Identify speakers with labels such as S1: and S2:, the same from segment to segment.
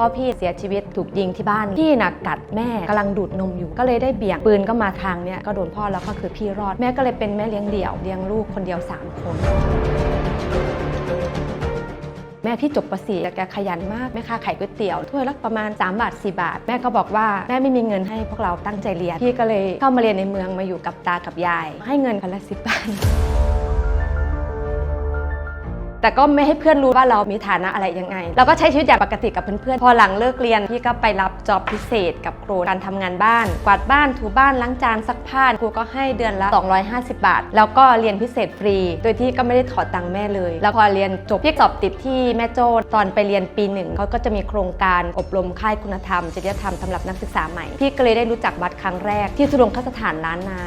S1: พ่อพี่เสียชีวิตถูกยิงที่บ้านพี่นักกัดแม่กำลังดูดนมอยู่ก็เลยได้เบี่ยงปืนก็มาทางเนี้ยก็โดนพ่อแล้วก็คือพี่รอดแม่ก็เลยเป็นแม่เลี้ยงเดี่ยวเลี้ยงลูกคนเดียว 3 คนแม่พี่จบประสีแต่แกขยันมากแม่ค้าขายก๋วยเตี๋ยวถ้วยละประมาณ 3 บาท 4 บาท แม่ก็บอกว่าแม่ไม่มีเงินให้พวกเราตั้งใจเรียนพี่ก็เลยเข้ามาเรียนในเมืองมาอยู่กับตากับยาย ให้เงินคนละสิบบาท แต่ก็ไม่ให้เพื่อนรู้ว่าเรามีฐานะอะไรยังไง เราก็ใช้ชีวิตอย่างปกติกับเพื่อนๆ พอหลังเลิกเรียนพี่ก็ไปรับจอบพิเศษกับครูการทำงานบ้าน กวาดบ้านถูบ้านล้างจานซักผ้าครูก็ให้เดือนละ 250 บาท แล้วก็เรียนพิเศษฟรี โดยที่ก็ไม่ได้ถอดตังค์แม่เลย แล้วพอเรียนจบพี่สอบติดที่แม่โจ้ตอนไปเรียนปีหนึ่งเขาก็จะมีโครงการอบรมค่ายคุณธรรมจริยธรรมสำหรับนักศึกษาใหม่พี่ก็เลยได้รู้จักวัดครั้งแรกที่สุรงคสถานล้านนา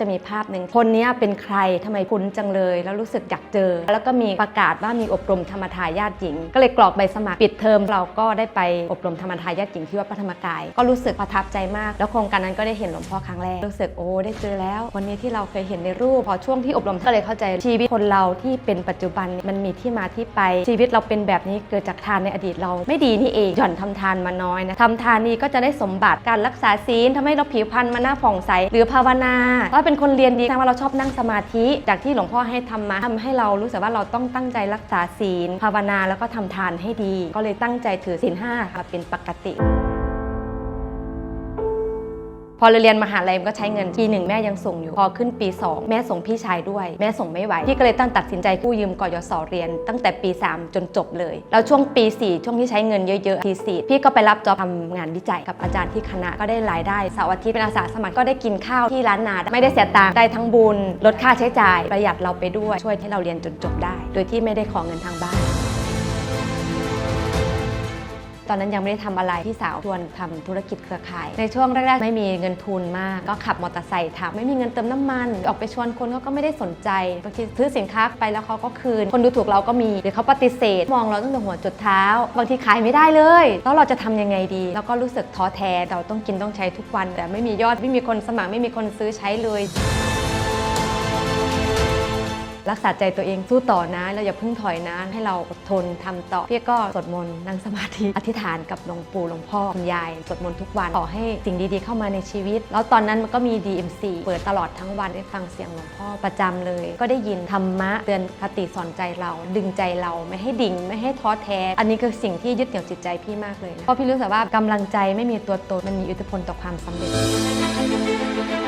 S1: จะมีภาพหนึ่งคนนี้เป็นใครทำไมคุ้นจังเลย แล้วรู้สึกอยากเจอ แล้วก็มีประกาศว่ามีอบรมธรรมทายาทหญิง ก็เลยกรอกใบสมัครปิดเทอมเราก็ได้ไปอบรมธรรมทายาทหญิงที่วัดพระธรรมกาย ก็รู้สึกประทับใจมาก แล้วโครงการนั้นก็ได้เห็นหลวงพ่อครั้งแรกรู้สึกโอ้ได้เจอแล้ววันนี้ที่เราเคยเห็นในรูปพอช่วงที่อบรมก็เลยเข้าใจชีวิตคนเราที่เป็นปัจจุบันมันมีที่มาที่ไป ชีวิตเราเป็นแบบนี้เกิดจากทานในอดีตเราไม่ดีนี่เองหย่อนทำทานมาน้อยนะทำทานนี้ก็จะได้สมบัติการรักษาศีลทำให้เราผิวพรรณมาหน้าผ่องใสหรือภาวนาถ้าเป็นคนเรียนดีแสดงว่าเราชอบนั่งสมาธิ จากที่หลวงพ่อให้ทำมาทำให้เรารู้สึกว่าเราต้องตั้งใจรักษาศีล ภาวนาแล้วก็ทำทานให้ดี ก็เลยตั้งใจถือศีลห้ามาเป็นปกติ พอเรียนมหาลัยมันก็ใช้เงินปีหนึ่งแม่ยังส่งอยู่ พอขึ้นปี 2 แม่ส่งพี่ชายด้วย แม่ส่งไม่ไหว พี่ก็เลยตั้งตัดสินใจกู้ยืมกยศเรียน ตั้งแต่ปี 3 จนจบเลย แล้วช่วงปี 4 ช่วงที่ใช้เงินเยอะๆทีสี่พี่ก็ไปรับจอบทำงานวิจัยกับอาจารย์ที่คณะก็ได้รายได้เสาร์อาทิตย์เป็นอาสาสมัครก็ได้กินข้าวที่ร้านนาไม่ได้เสียตังค์ได้ทั้งบุญลดค่าใช้จ่ายประหยัดเราไปด้วยช่วยให้เราเรียนจนจบได้ โดยที่ไม่ได้ขอเงินทางบ้าน ตอนนั้นยังไม่ได้ทำอะไรพี่สาวชวนทำธุรกิจเครือข่าย ในช่วงแรกๆ ไม่มีเงินทุนมาก ก็ขับมอเตอร์ไซค์ทำไม่มีเงินเติมน้ำมัน ออกไปชวนคนเขาก็ไม่ได้สนใจบางทีซื้อสินค้าไปแล้วเขาก็คืน คนดูถูกเราก็มีหรือเขาปฏิเสธ มองเราตั้งแต่หัวจดเท้า บางทีขายไม่ได้เลย แล้วเราจะทำยังไงดี แล้วก็รู้สึกท้อแท้เราต้องกินต้องใช้ทุกวัน แต่ไม่มียอดไม่มีคนสมัครไม่มีคนซื้อใช้เลย รักษาใจตัวเองสู้ต่อนะแล้วอย่าเพิ่งถอยนะให้เราอดทนทำต่อพี่ก็สวดมนต์นั่งสมาธิอธิษฐานกับหลวงปู่หลวงพ่อคุณยายสวดมนต์ทุกวันขอให้สิ่งดีๆเข้ามาในชีวิต แล้วตอนนั้นมันก็มี DMC เปิดตลอดทั้งวันได้ฟังเสียงหลวงพ่อประจำเลย ก็ได้ยินธรรมะเตือนคติสอนใจเรา ดึงใจเราไม่ให้ดิ่งไม่ให้ท้อแท้ อันนี้คือสิ่งที่ยึดเหนี่ยวจิตใจพี่มากเลยนะเพราะพี่รู้สึกว่ากำลังใจไม่มีตัวตนมันมีอิทธิพลต่อความสำเร็จ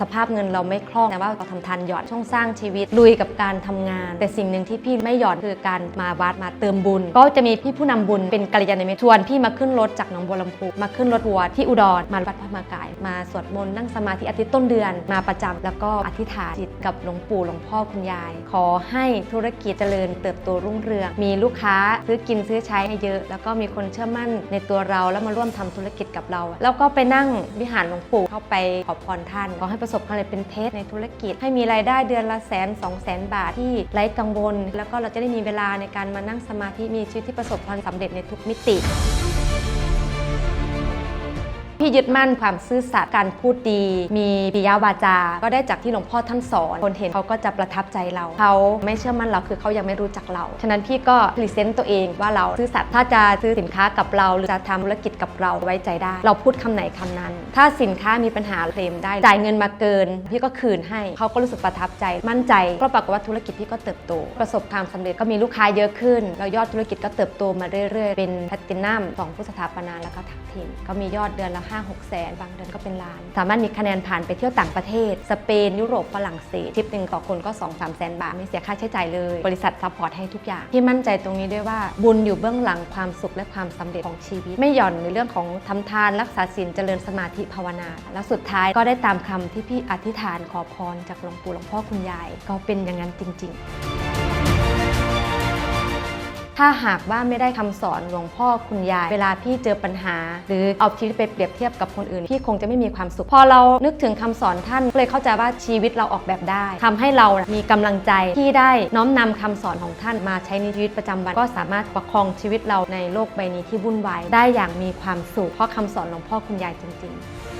S1: สภาพเงินเราไม่คล่องแต่ว่าเราทำทันหย่อนช่องสร้างชีวิตลุยกับการทำงาน แต่สิ่งหนึ่งที่พี่ไม่หย่อนคือการมาวัดมาเติมบุญ ก็จะมีพี่ผู้นำบุญเป็นกัลยาณมิตรชวนพี่มาขึ้นรถจากหนองบัวลำพูมาขึ้นรถทัวร์ที่อุดรมาวัดพระธรรมกาย มาสวดมนต์นั่งสมาธิอาทิตย์ต้นเดือนมาประจำแล้วก็อธิษฐานจิตกับหลวงปู่หลวงพ่อคุณยาย ขอให้ธุรกิจเจริญเติบโตรุ่งเรืองมีลูกค้าซื้อกินซื้อใช้ให้เยอะ แล้วก็มีคนเชื่อมั่นในตัวเราแล้วมาร่วมทำธุรกิจกับเรา แล้วก็ไปนั่งวิหารหลวงปู่เข้าไปขอพรท่านขอให้ประสบความสำเร็จเป็นเพชรในธุรกิจ ให้มีรายได้เดือนละแสนสองแสนบาทที่ไร้กังวล แล้วก็เราจะได้มีเวลาในการมานั่งสมาธิมีชีวิตที่ประสบความสำเร็จในทุกมิติ พี่ยึดมั่นความซื่อสัตย์การพูดดี มีปิยาวาจา ก็ได้จากที่หลวงพ่อท่านสอน คนเห็นเขาก็จะประทับใจเรา เขาไม่เชื่อมั่นเราคือเขายังไม่รู้จักเรา ฉะนั้นพี่ก็พรีเซนต์ตัวเองว่าเราซื่อสัตย์ถ้าจะซื้อสินค้ากับเรา หรือจะทำธุรกิจกับเราไว้ใจได้ เราพูดคำไหนคำนั้น ถ้าสินค้ามีปัญหาเคลมได้จ่ายเงินมาเกิน พี่ก็คืนให้เขาก็รู้สึกประทับใจ มั่นใจก็ปรากฏว่าธุรกิจพี่ก็เติบโต ประสบความสำเร็จก็มีลูกค้าเยอะขึ้นแล้วยอดธุรกิจก็เติบโตมาเรื่อยๆ เป็นแพลตินัมสองผู้สถาปนาแล้วก็ทักทีมก็มียอดเดือนละ5 6แสนบางเดือนก็เป็นล้าน สามารถมีคะแนนผ่านไปเที่ยวต่างประเทศ สเปน ยุโรปฝรั่งเศสทริปหนึ่งต่อคนก็ 2 3แสนบาทไม่เสียค่าใช้จ่ายเลย บริษัทซัพพอร์ตให้ทุกอย่างที่มั่นใจตรงนี้ด้วยว่า บุญอยู่เบื้องหลังความสุขและความสำเร็จของชีวิต ไม่หย่อนในเรื่องของทำทานรักษาศีลเจริญสมาธิภาวนา แล้วสุดท้ายก็ได้ตามคำที่พี่อธิษฐานขอพรจากหลวงปู่หลวงพ่อคุณยาย ก็เป็นอย่างนั้นจริง ๆ ถ้าหากว่าไม่ได้คำสอนหลวงพ่อคุณยาย เวลาพี่เจอปัญหา หรือเอาชีวิตไปเปรียบเทียบกับคนอื่นพี่คงจะไม่มีความสุข พอเรานึกถึงคำสอนท่านก็เลยเข้าใจว่าชีวิตเราออกแบบได้ทำให้เรามีกำลังใจที่ได้น้อมนำคำสอนของท่านมาใช้ในชีวิตประจำวัน ก็สามารถประคองชีวิตเราในโลกใบนี้ที่วุ่นวายได้อย่างมีความสุขเพราะคำสอนหลวงพ่อคุณยายจริง ๆ